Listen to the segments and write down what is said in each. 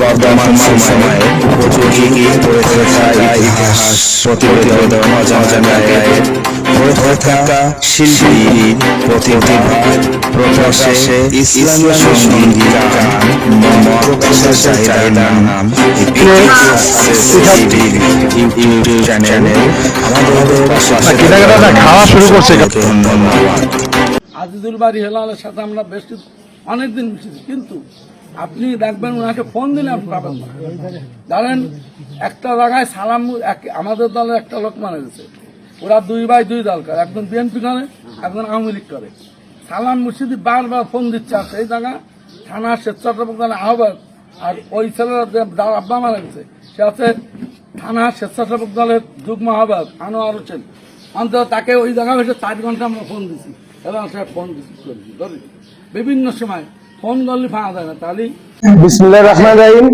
বর্তমান সময়ে উপযোগী হয়ে থাকা ইতিহাস প্রতিবেদন হয়ে থাকা শিল্পী প্রতিভা প্রকাশে ইসলামী সংগীত প্রকাশের চাহিদা নাম ইউটিউব চ্যানেল আমাদের খাওয়া শুরু করছে। ধন্যবাদ। আজিজুল বাড়ি হেলালের সাথে আমরা বেশ কিছু অনেকদিন মিশেছি কিন্তু আপনি দেখবেন ওনাকে ফোন দিলে আপনি পাবেন না। ধরেন, একটা জায়গায় সালাম আমাদের দলের একটা লোক মারা গেছে। ওরা দুই ভাই, দুই দল করে। একজন বিএনপি করে, একজন আওয়ামী লীগ করে। সালাম মুর্শিদি বারবার ফোন দিচ্ছে আর সেই জায়গা থানা স্বেচ্ছাসেবক আহ্বায়ক আর ওই ছেলেরা যার আব্বা মারা গেছে, সে আছে থানা স্বেচ্ছাসেবক দলের যুগ্ম আহ্বায়ক আনোয়ার হোসেন। অন্তত তাকে ওই জায়গায় বসে চার ঘণ্টা আমরা ফোন দিছি। এবং সে ফোন করেছি বিভিন্ন সময় তাহলেই বিসমুল্লাহ রহমান রাহিম।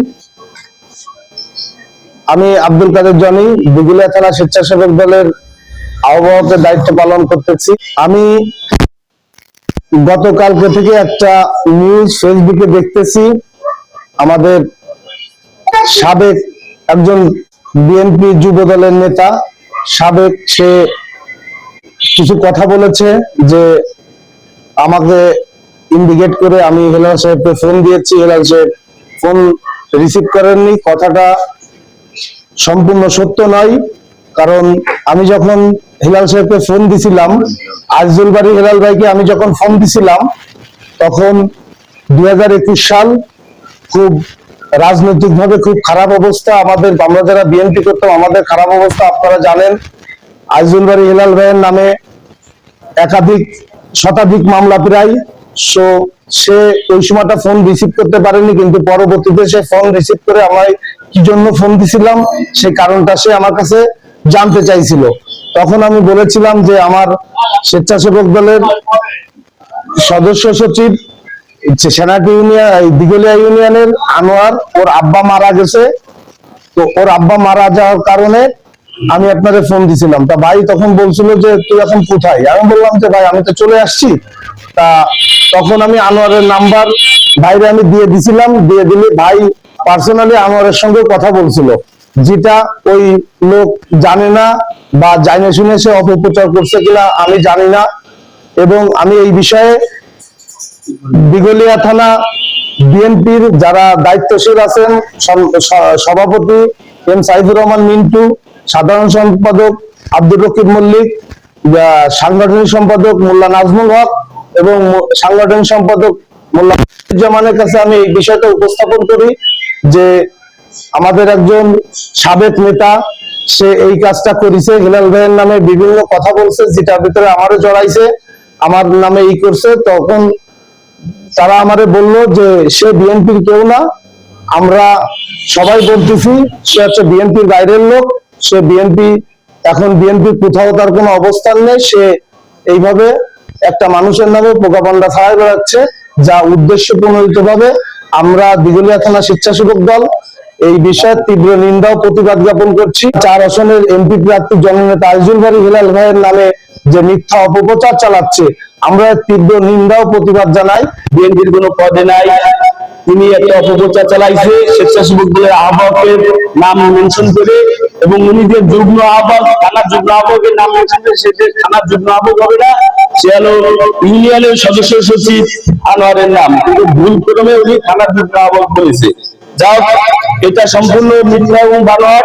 আমি আব্দুল কাদের জনি দিগুলিয়া থানা স্বেচ্ছাসেবক দলের আহ্বায়কের দায়িত্ব পালন করতেছি। আমি গতকালকে থেকে একটা নিউজ ফেসবুকে দেখতেছি, আমাদের সাবেক একজন বিএনপি যুব দলের নেতা, সাবেক সে কিছু কথা বলেছে যে আমাকে ইন্ডিকেট করে আমি হেলাল সাহেবকে ফোন দিয়েছি। হেলাল সাহেব ফোন রিসিভ করেননি। কথাটা সম্পূর্ণ সত্য নয়। কারণ আমি যখন হেলাল সাহেবকে ফোন দিছিলাম আজিজুল বাড়ি হেলাল ভাইকে আমি যখন ফোন দিছিলাম, তখন দু হাজার একুশ সাল খুব রাজনৈতিক ভাবে খুব খারাপ অবস্থা। আমাদের আমরা যারা বিএনপি করতাম, আমাদের খারাপ অবস্থা আপনারা জানেন। আজিজুল বাড়ি হেলাল ভাইয়ের নামে একাধিক শতাধিক মামলা প্রায় সো সে ওই সময়টা ফোন রিসিভ করতে পারেনি, কিন্তু পরবর্তীতে সে ফোন রিসিভ করে আমায় কি জন্য ফোন দিছিলাম সেই কারণটা সে আমার কাছে জানতে চাইছিল। তখন আমি বলেছিলাম যে আমার স্বেচ্ছাসেবক দলের সদস্য সচিব সেনাটি ইউনিয়ন দিগলিয়া ইউনিয়নের আনোয়ার, ওর আব্বা মারা গেছে। তো ওর আব্বা মারা যাওয়ার কারণে আমি আপনারে ফোন দিছিলাম। তা ভাই তখন বলছিল যে, তুই এখন কোথায়? আমি বললাম যে, ভাই, আমি তো চলে আসছি। তা তখন আমি আনোয়ারের নাম্বার ভাইরে আমি দিয়ে দিছিলাম, দিয়ে দিলে ভাই পার্সোনালি আনোয়ারের সঙ্গে কথা বলছিল। যেটা ওই লোক জানে না বা জানে শুনে সে অপপ্রচার করছে কিনা আমি জানি না। এবং আমি এই বিষয়ে দিগলিয়া থানা বিএনপির যারা দায়িত্বশীল আছেন সভাপতি এম সাইদুর রহমান, মিন্টু, সাধারণ সম্পাদক আব্দুর রকিব মল্লিক সাংগঠনিক সম্পাদক মোল্লা নাজমুল হক এবং সাংগঠনিক সম্পাদক মোল্লা জামানের কাছে আমি এই বিষয়টা উপস্থাপন করি যে আমাদের একজন সাবেক নেতা, সে এই কাজটা করেছে। হিলাল ভাইয়ের নামে বিভিন্ন কথা বলছে, যেটার ভিতরে আমারও জড়াইছে, আমার নামে এই করছে। তখন তারা আমারে বলল যে সে বিএনপির কেউ না, আমরা সবাই বলতেছি, সে হচ্ছে বিএনপির বাইরের লোক, সে বিএনপি, এখন বিএনপির কোথাও তার কোনো অবস্থান নেই, সে এইভাবে একটা মানুষের নামে পোকাপান্ডা ছাড়াই বেড়াচ্ছে, যা উদ্দেশ্য প্রণোদিত ভাবে আমরা দিগুলিয়া থানা স্বেচ্ছাসেবক দল, এই বিষয়ে তীব্র নিন্দা ও প্রতিবাদ জ্ঞাপন করছি। চার আসনের এমপি প্রার্থী জননেতা আইজুল বাড়ি হিলাল ভাইয়ের নামে যে মিথ্যা অপপ্রচার চালাচ্ছে, আমরা তীব্র নিন্দা ও প্রতিবাদ জানাই। বিএনপির কোন পদে নাই। তিনি একটা অপপ্রচার চালাইছে। স্বেচ্ছাসেবক দলের আহ্বায়কের নাম মেনশন করে এবং উনি যে যুগ্ম আহ্বায়ক, থানার যুগ্ম আহ্বায়কের নাম করে সে যে থানার যুগ্ম আহ্বায়ক হবে না, সে হলো ইউনিয়নের সদস্য সচিব আনোয়ারের নাম। কিন্তু ভুল ক্রমে উনি থানার যুগ্ম আহ্বায়ক বলেছে যাও এটা সম্পূর্ণ মিথ্যা এবং বানোয়ার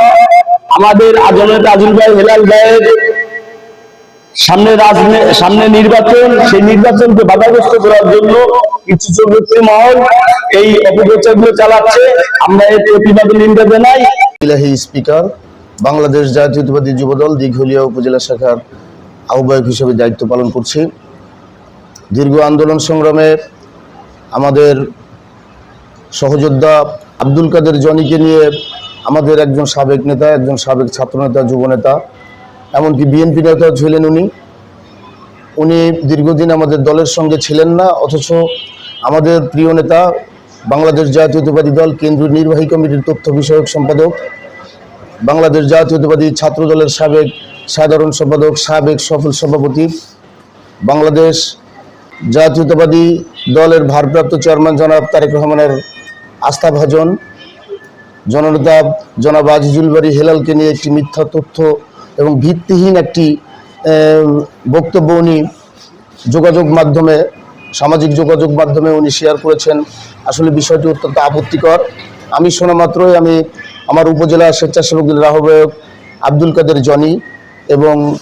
আমাদের আজনের আজুল ভাই হেলাল ভাইয়ের সামনে সামনে নির্বাচন, সেই নির্বাচনকে বাধাগ্রস্ত করার জন্য কিছু চক্রবর্তী মহল এই অপপ্রচারগুলো চালাচ্ছে। আমরা এর প্রতিবাদে নিন্দা জানাই। স্পিকার বাংলাদেশ জাতীয়তাবাদী যুবদল দীঘলিয়া উপজেলা শাখার আহ্বায়ক হিসেবে দায়িত্ব পালন করছি। দীর্ঘ আন্দোলন সংগ্রামে আমাদের সহযোদ্ধা আব্দুল কাদের জনিকে নিয়ে আমাদের একজন সাবেক নেতা, একজন সাবেক ছাত্রনেতা, যুবনেতা, এমনকি বিএনপি নেতা ছিলেন উনি। উনি দীর্ঘদিন আমাদের দলের সঙ্গে ছিলেন না, অথচ আমাদের প্রিয় নেতা, বাংলাদেশ জাতীয়তাবাদী দল কেন্দ্রীয় নির্বাহী কমিটির তথ্য বিষয়ক সম্পাদক বাংলাদেশ জাতীয়তাবাদী ছাত্র দলের সাবেক সাধারণ সম্পাদক, সাবেক সফল সভাপতি, বাংলাদেশ জাতীয়তাবাদী দলের ভারপ্রাপ্ত চেয়ারম্যান জনাব তারেক রহমানের আস্থাভাজন, জননেতা জনাব আজিজুল বাড়ি হেলালকে নিয়ে একটি মিথ্যা তথ্য এবং ভিত্তিহীন একটি বক্তব্য উনি যোগাযোগ মাধ্যমে, সামাজিক যোগাযোগ মাধ্যমে উনি শেয়ার করেছেন। আসলে বিষয়টি অত্যন্ত আপত্তিকর। আমি শোনা মাত্রই আমি আমার উপজেলা স্বেচ্ছাসেবক দলের আহ্বায়ক আব্দুল কাদের জনি এবং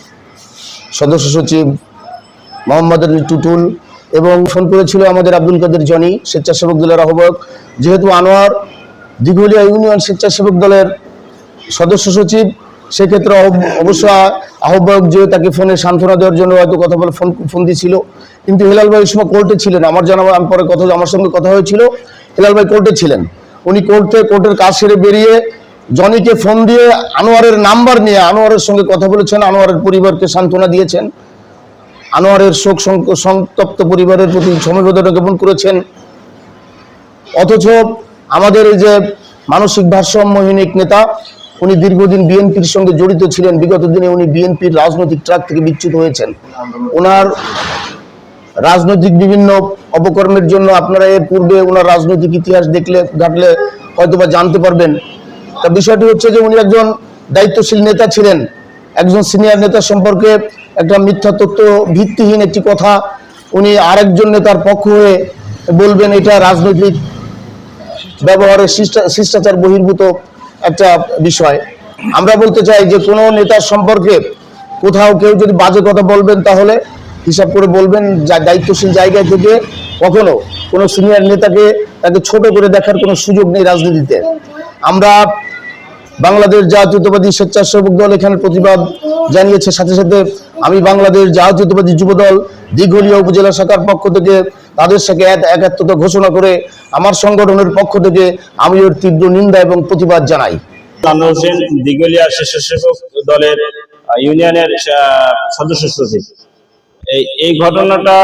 সদস্য সচিব মোহাম্মদ আলী টুটুল এবং ফোন করেছিল আমাদের আব্দুল কাদের জনি, স্বেচ্ছাসেবক দলের আহ্বায়ক। যেহেতু আনোয়ার দিঘলিয়া ইউনিয়ন স্বেচ্ছাসেবক দলের সদস্য সচিব, সেক্ষেত্রে অব- অবশ্য আহ্বায়ক যে তাকে ফোনে সান্ত্বনা দেওয়ার জন্য হয়তো কথা বলে, ফোন ফোন দিয়েছিল। কিন্তু হেলাল ভাই ওই সময় কোর্টে ছিলেন। আমার জানা আমি পরে কথা, আমার সঙ্গে কথা হয়েছিল। হেলাল ভাই কোর্টে ছিলেন। উনি কোর্টে, কোর্টের কাজ সেরে বেরিয়ে জনিকে ফোন দিয়ে আনোয়ারের নাম্বার নিয়ে আনোয়ারের সঙ্গে কথা বলেছেন, আনোয়ারের পরিবারকে সান্ত্বনা দিয়েছেন, আনোয়ারের শোক সং- সন্তপ্ত পরিবারের প্রতি সমবেদনা জ্ঞাপন করেছেন। অথচ আমাদের এই যে মানসিক ভারসাম্যহীনিক নেতা, উনি দীর্ঘদিন বিএনপির সঙ্গে জড়িত ছিলেন, বিগত দিনে উনি বিএনপির রাজনৈতিক ট্রাক থেকে বিচ্যুত হয়েছেন। ওনার রাজনৈতিক বিভিন্ন অপকর্মের জন্য আপনারা এর পূর্বে ওনার রাজনৈতিক ইতিহাস দেখলে, ঘাটলে হয়তোবা জানতে পারবেন। তা বিষয়টি হচ্ছে যে উনি একজন দায়িত্বশীল নেতা ছিলেন। একজন সিনিয়র নেতা সম্পর্কে একটা মিথ্যা তথ্য ভিত্তিহীন একটি কথা উনি আরেকজন নেতার পক্ষ হয়ে বলবেন, এটা রাজনৈতিক ব্যবহারের শিষ্টা- শিষ্টাচার বহির্ভূত একটা বিষয়। আমরা বলতে চাই যে কোনো নেতার সম্পর্কে কোথাও কেউ যদি বাজে কথা বলবেন তাহলে হিসাব করে বলবেন যা দায়িত্বশীল জায়গা থেকে কখনো কোনো সিনিয়র নেতাকে তাকে ছোট করে দেখার কোনো সুযোগ নেই রাজনীতিতে। আমরা বাংলাদেশ জাতীয়তাবাদী স্বেচ্ছাসেবক দল এখানে প্রতিবাদ জানিয়েছে, সাথে সাথে আমি বাংলাদেশ জাতীয়তাবাদী যুব দল দিঘলিয়া উপজেলা শাখার পক্ষ থেকে তাদের সাথে এক- একাত্মতা ঘোষণা করে আমার সংগঠনের পক্ষ থেকে আমি ওর তীব্র নিন্দা এবং প্রতিবাদ জানাই। দিগলিয়া স্বেচ্ছাসেবক দলের ইউনিয়নের সদস্য সচিব। এই ঘটনাটা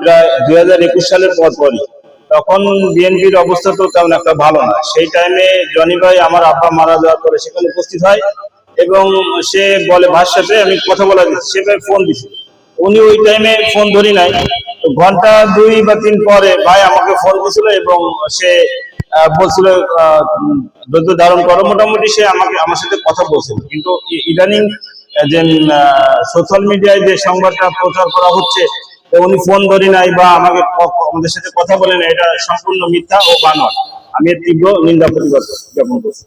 প্রায় দুই হাজার একুশ সালের পর পরই তখন বিএনপির অবস্থা তো তেমন একটা ভালো না। সেই টাইমে জনি ভাই আমার আব্বা মারা যাওয়ার পরে সেখানে উপস্থিত হয় এবং সে বলে ভাইয়ের সাথে আমি কথা বলা দিচ্ছি। সে ভাই ফোন দিছে। উনি ওই টাইমে ফোন ধরি নাই। ঘণ্টা দুই বা তিন পরে ভাই আমাকে ফোন দিছিল এবং সে বলছিল ধৈর্য ধারণ করো। মোটামুটি সে আমাকে, আমার সাথে কথা বলছিল। কিন্তু ইদানিং যে সোশ্যাল মিডিয়ায় যে সংবাদটা প্রচার করা হচ্ছে উনি ফোন ধরি নাই বা আমাকে আমাদের সাথে কথা বলে না এটা সম্পূর্ণ মিথ্যা ও বানর আমি তীব্র নিন্দা পরিবর্তন জ্ঞাপন করছি।